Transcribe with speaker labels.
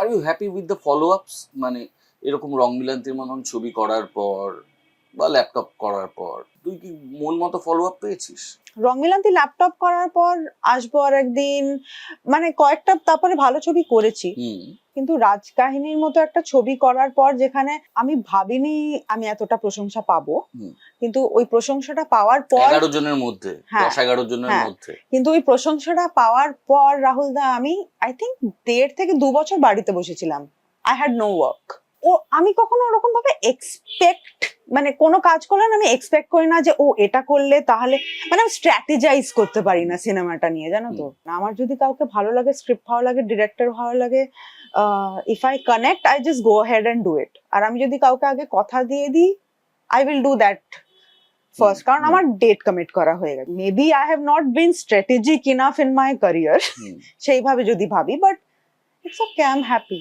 Speaker 1: Are you happy with the follow ups মানে এরকম রং মিলান্তির মতন ছবি করার পর বা ল্যাপটপ করার পর? কি মন মতো ফলো আপ পেয়েছিস?
Speaker 2: রং মিলান্তি ল্যাপটপ করার পর আসব আর একদিন মানে কয়েকটা তারপরে ভালো ছবি করেছি। কিন্তু রাজকাহিনীর মতো একটা ছবি করার পর যেখানে আমি ভাবিনি আমি এতটা প্রশংসা পাবো। কিন্তু ওই প্রশংসাটা পাওয়ার পর
Speaker 1: এগারো জনের মধ্যে
Speaker 2: হ্যাঁ,
Speaker 1: দশ এগারো জনের
Speaker 2: হ্যাঁ।
Speaker 1: মধ্যে।
Speaker 2: কিন্তু ওই প্রশংসাটা পাওয়ার পর রাহুল দা আমি আই থিঙ্ক দেড় থেকে দু বছর বাড়িতে বসেছিলাম। আই হ্যাড নো ওয়ার্ক ও আমি কখনো ওরকম ভাবে এক্সপেক্ট মানে কোনো কাজ করলে আমি এক্সপেক্ট করি না যে ও এটা করলে তাহলে মানে আমি স্ট্র্যাটেজাইজ করতে পারি না সিনেমাটা নিয়ে জানো তো? আমার যদি কাউকে ভালো লাগে স্ক্রিপ্ট ভালো লাগে ডিরেক্টর ভালো লাগে if I connect I just go head and do it আর আমি যদি কাউকে আগে কথা দিয়ে দিই I will do that first কারণ আমার ডেট কমিট করা হয়ে গেছে। Maybe I have not been strategic enough in my career সেইভাবে যদি ভাবি but it's okay I am happy